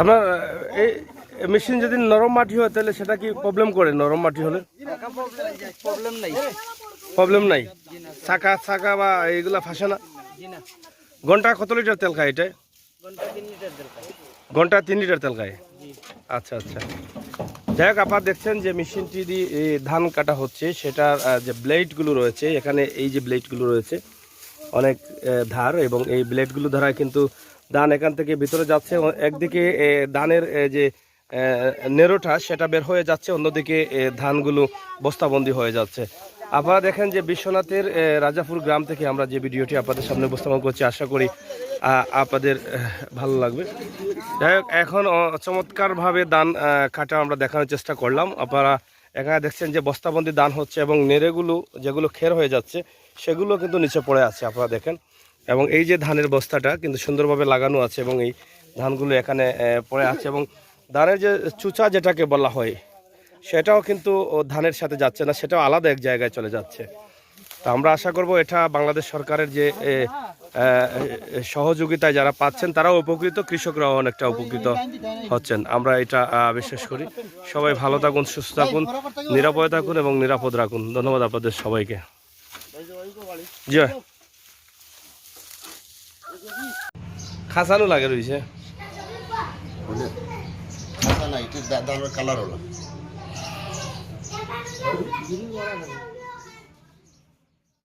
আপনার এই মেশিন যদি নরম মাটি হয়, তাহলে সেটা কি প্রবলেম করে নরম মাটি হলে? প্রবলেম নাই। প্রবলেম নাই চাকা চাকা বা এইগুলা ফাঁসে না? ঘণ্টা কত লিটার তেল খায় এটা? ঘণ্টা তিন লিটার তেল খায়? আচ্ছা আচ্ছা। যাই হোক, আপনারা দেখছেন যে মেশিনটি দিয়ে ধান কাটা হচ্ছে। সেটার যে ব্লেডগুলো রয়েছে, এখানে এই যে ব্লেডগুলো রয়েছে, অনেক ধার এবং এই ব্লেডগুলো দ্বারা কিন্তু ধান এখান থেকে ভিতরে যাচ্ছে একদিকে ধানের যে নেরোটা, সেটা বের হয়ে যাচ্ছে, অন্যদিকে ধানগুলো বস্তাবন্দি হয়ে যাচ্ছে। আপনারা দেখেন যে বিশ্বনাথের রাজাপুর গ্রাম থেকে আমরা যে ভিডিওটি আপনাদের সামনে উপস্থাপন করছি, আশা করি আপনাদের ভালো লাগবে। যাই হোক, এখন চমৎকারভাবে দান কাটা আমরা দেখানোর চেষ্টা করলাম। আপনারা এখানে দেখছেন যে বস্তাবন্দি দান হচ্ছে এবং নেড়েগুলো যেগুলো খের হয়ে যাচ্ছে, সেগুলো কিন্তু নিচে পড়ে আছে, আপনারা দেখেন। এবং এই যে ধানের বস্তাটা কিন্তু সুন্দরভাবে লাগানো আছে এবং এই ধানগুলো এখানে পড়ে আছে এবং ধানের যে চুচা যেটাকে বলা হয়, সেটাও কিন্তু ধানের সাথে যাচ্ছে না, সেটাও আলাদা এক জায়গায় চলে যাচ্ছে। তো আমরা আশা করব এটা বাংলাদেশ সরকারের যে সহযোগিতায় যারা পাচ্ছেন, তারাও উপকৃত, কৃষকরাও অনেকটা উপকৃত হচ্ছেন। আমরা এটা বিশ্বাস করি। সবাই ভালো থাকুন, সুস্থ থাকুন, নিরাপদে থাকুন এবং নিরাপদ রাখুন। ধন্যবাদ আপনাদের সবাইকে। জি খাসানো লাগে রয়েছে। না এটা দাদার কালার হলো।